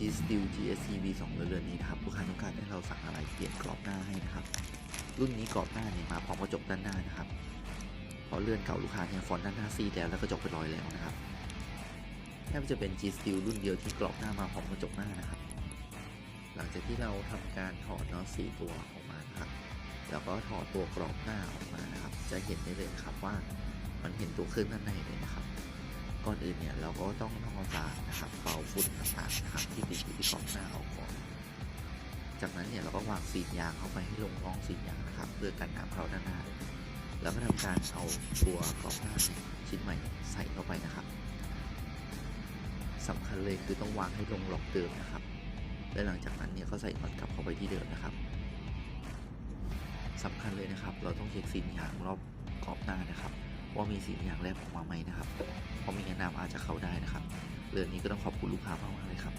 G Steel GSC V2 เรือนนี้นะครับลูกค้าต้องการให้เราสั่งอะไรเปลี่ยนกรอบหน้าให้นะครับ รุ่นนี้กรอบหน้าเนี่ยมาพร้อมกระจกด้านหน้านะครับเพราะเรือนเก่าลูกค้าเนี่ยฟอนต์ด้านหน้าซีดแล้วแล้วกระจกเป็นรอยแล้วนะครับแทบจะเป็น G Steel รุ่นเดียวที่กรอบหน้ามาพร้อมกระจกหน้านะครับ หลังจากที่เราทำการถอดน็อตสี่ตัวออกมานะครับแล้วก็ถอดตัวกรอบหน้าออกมานะครับ จะเห็นได้เลยครับว่ามันเห็นตัวเครื่องด้านในเลยนะครับ ก่อนอื่นเนี่ยเราก็ต้องทำความสะอาดนะครับเป่าฝุ่นต่างๆนะครับที่ จากนั้นเนี่ยเราก็วางสียางเข้าไปให้ลงร่องสียางนะครับ เพื่อกันน้ำเข้าด้านหน้า แล้วก็ทำการเอาตัวกรอบหน้าชิ้นใหม่ใส่เข้าไปนะครับสำคัญเลยคือต้องวางให้ลงล็อกเดิมนะครับ และหลังจากนั้นเนี่ยก็ใส่น็อตกลับเข้าไปที่เดิมนะครับสำคัญเลยนะครับ เราต้องเช็คสียางรอบขอบหน้านะครับว่ามีสียางแลบออกมาไหมนะครับ เพราะม่งั้นน้ำอาจจะเข้าได้นะครับ เรื่องนี้ก็ต้องขอบคุณลูกค้ามากๆเลยครับ